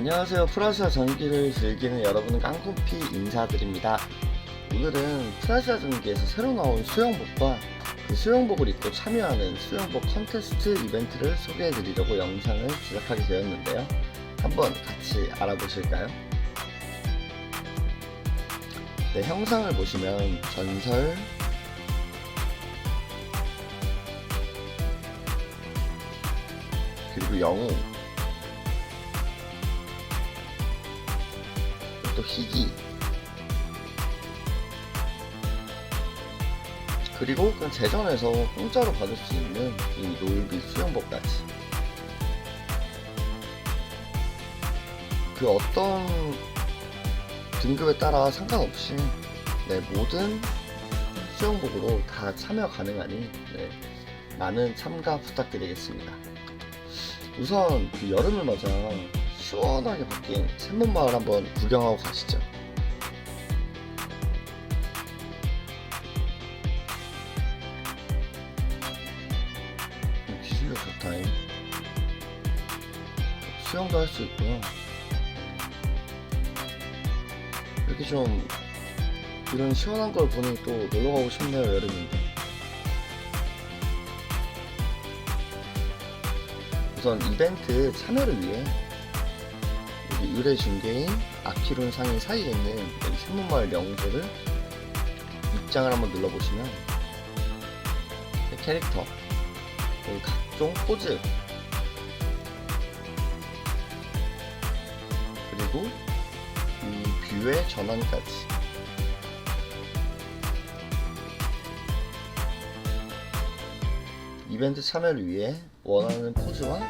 안녕하세요. 프라시아 전기를 즐기는 여러분 깡코피 인사드립니다. 오늘은 프라시아 전기에서 새로 나온 수영복과 그 수영복을 입고 참여하는 수영복 컨테스트 이벤트를 소개해 드리려고 영상을 제작하게 되었는데요. 한번 같이 알아보실까요? 네, 형상을 보시면 전설, 그리고 영웅, 또 희귀 그리고 그냥 제전에서 공짜로 받을 수 있는 이 롤비 수영복까지 그 어떤 등급에 따라 상관없이 네, 모든 수영복으로 다 참여 가능하니 네, 많은 참가 부탁드리겠습니다. 우선 그 여름을 맞아 시원하게 바뀐 샘문마을 한번 구경하고 가시죠. 음, 기술력 좋다잉. 수영도 할 수 있고요. 이렇게 좀 이런 시원한 걸 보니 또 놀러 가고 싶네요 여름인데. 우선 이벤트 참여를 위해 의뢰 중개인 아키론 상인 사이에 있는 여기 생문마을 명소를 입장을 한번 눌러보시면 이 캐릭터 그리고 각종 포즈 그리고 이 뷰의 전환까지. 이벤트 참여를 위해 원하는 포즈와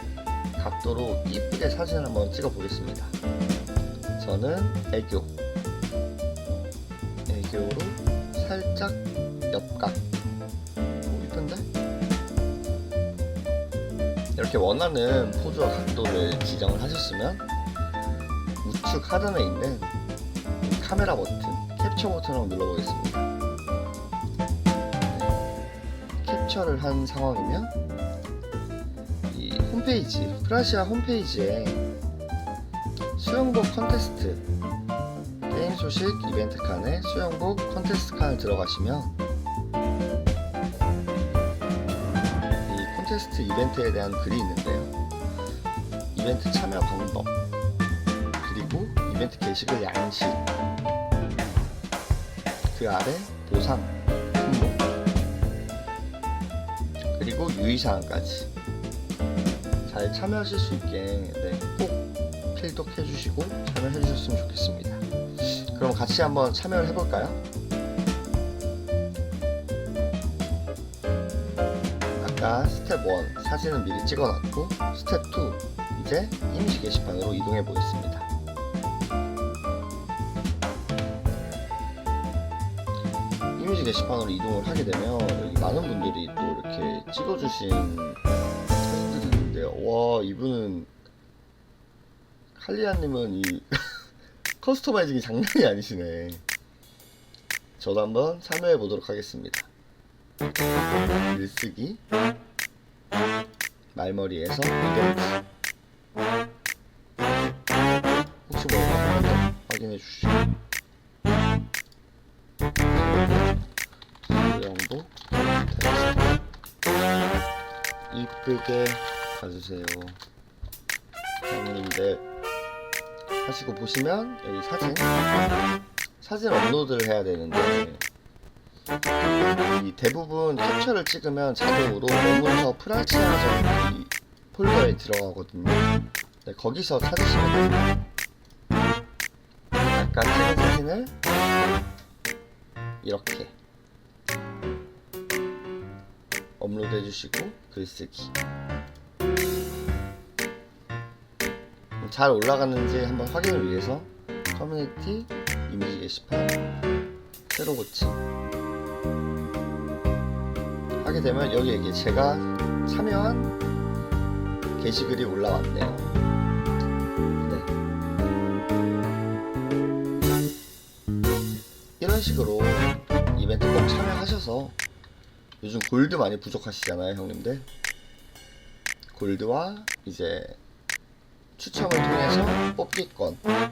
각도로 이쁘게 사진을 한번 찍어 보겠습니다. 저는 애교. 애교로 살짝 옆각. 오, 이쁜데? 이렇게 원하는 포즈와 각도를 지정을 하셨으면 우측 하단에 있는 이 카메라 버튼, 캡처 버튼을 눌러보겠습니다. 네. 캡처를 한 상황이면 이 홈페이지, 프라시아 홈페이지에 수영복 컨테스트 게임 소식 이벤트 칸에 수영복 컨테스트 칸을 들어가시면 이 콘테스트 이벤트에 대한 글이 있는데요. 이벤트 참여 방법 그리고 이벤트 게시글 양식 그 아래 보상 그리고 유의사항까지 잘 참여하실 수 있게 네, 꼭 필독해 주시고 참여해 주셨으면 좋겠습니다. 그럼 같이 한번 참여를 해볼까요? 아까 스텝 1 사진은 미리 찍어놨고 스텝 2 이제 이미지 게시판으로 이동해 보겠습니다. 이미지 게시판으로 이동을 하게 되면 여기 많은 분들이 또 이렇게 찍어주신. 와 이분은 칼리아님은 이 커스터마이징이 장난이 아니시네. 저도 한번 참여해 보도록 하겠습니다. 글쓰기 말머리에서 이벤트 혹시 뭐 한번 확인해 주시죠. 수영복 테스트 이쁘게 가주세요. 형님들 하시고 보시면 여기 사진 사진 업로드를 해야 되는데 이 대부분 캡처를 찍으면 자동으로 머문서 프라치아 전기 폴더에 들어가거든요. 네, 거기서 찾으시면 됩니다. 아까 찍은 사진을 이렇게 업로드 해주시고 글쓰기 잘 올라갔는지 한번 확인을 위해서 커뮤니티 이미지 게시판 새로 고침 하게 되면 여기 이게 제가 참여한 게시글이 올라왔네요. 네. 이런 식으로 이벤트 꼭 참여하셔서 요즘 골드 많이 부족하시잖아요, 형님들. 골드와 이제 추첨을 통해서 뽑기권, 그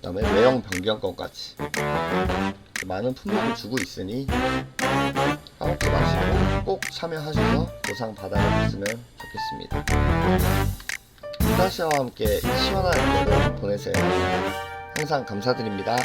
다음에 외형 변경권까지 많은 품목을 주고 있으니 까먹지 마시고 꼭 참여하셔서 보상 받아보셨으면 좋겠습니다. 플라시아와 함께 시원한 하루 보내세요. 항상 감사드립니다.